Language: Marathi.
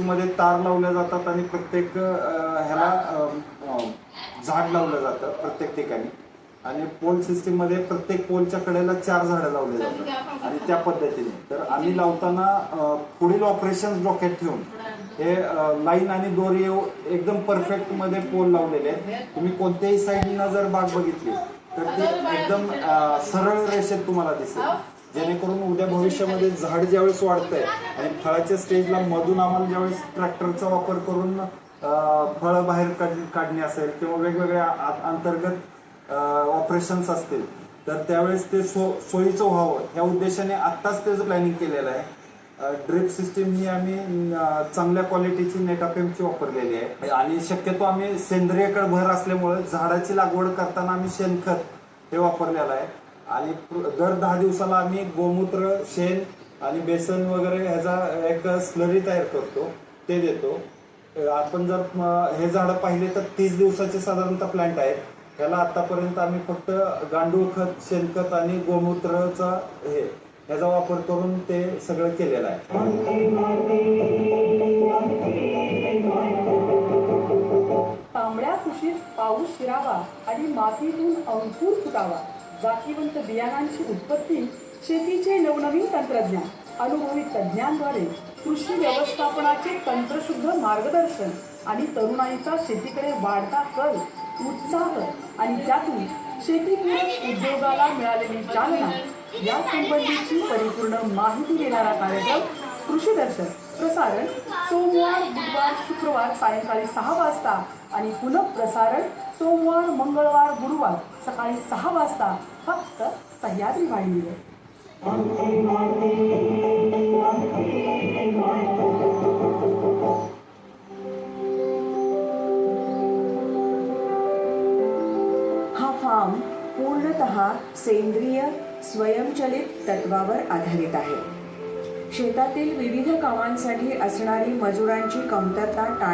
मध्ये तार लावल्या जातात आणि प्रत्येक ह्याला झाड लावलं जातं प्रत्येक ठिकाणी. आणि पोल सिस्टीममध्ये प्रत्येक पोलच्या कडेला चार झाडं लावले जातात. आणि त्या पद्धतीने. तर आम्ही लावताना पुढील ऑपरेशन डोक्यात ठेवून हे लाईन आणि दोरी एकदम परफेक्टमध्ये पोल लावलेले आहेत. तुम्ही कोणत्याही साईडनं जर बाग बघितली तर ते एकदम सरळ रेषेत तुम्हाला दिसेल. जेणेकरून उद्या भविष्यामध्ये झाड ज्यावेळेस वाढतंय आणि फळाच्या स्टेजला मधून आम्हाला ज्यावेळेस ट्रॅक्टरचा वापर करून फळं बाहेर काढ- काढणे असेल किंवा वेगवेगळ्या अंतर्गत ऑपरेशन्स असतील तर त्यावेळेस ते सो सोयीचं व्हावं. ह्या उद्देशाने आत्ताच त्याचं प्लॅनिंग केलेलं आहे ड्रिप सिस्टीम ही आम्ही चांगल्या क्वालिटीची नेटाफेमची वापरलेली आहे. आणि शक्यतो आम्ही सेंद्रियकडे भर असल्यामुळे झाडाची लागवड करताना आम्ही शेणखत हे वापरलेलं आहे. आणि दर दहा दिवसाला आम्ही गोमूत्र शेण आणि बेसन वगैरे ह्याचा एक स्लरी तयार करतो. ते देतो. आपण जर हे झाडं पाहिले तर तीस दिवसाचे साधारणतः प्लांट आहेत. ह्याला आतापर्यंत आम्ही फक्त गांडूळ खत शेणखत आणि गोमूत्रचा हे ह्याचा वापर करून ते सगळं केलेलं आहे. तांबड्या कुशीत पाऊस शिरावा आणि मातीतून अंकुर फुटावा. जातीवंत बियाणांची उत्पत्ती शेतीचे नवनवीन तंत्रज्ञान अनुभवी तज्ज्ञांद्वारे कृषी व्यवस्थापनाचे तंत्रशुद्ध मार्गदर्शन आणि तरुणाईचा शेतीकडे वाढता कल उत्साह आणि त्यातून शेतीपूरक उद्योगाला मिळालेली चालना या संबंधीची परिपूर्ण माहिती देणारा कार्यक्रम कृषी दर्शन प्रसारण सोमवार बुधवार शुक्रवार सायंकाळी सहा वाजता आणि पुनः प्रसारण सोमवार मंगळवार गुरुवार सकाळी सहा वाजता. फक्त सह्याद्री वाहिनीवर. हा फार्म पूर्णतः सेंद्रिय स्वयंचलित तत्वावर आधारित आहे. शेतातील विविध कामांसाठी असणारी मजुरांची कमतरता टाळ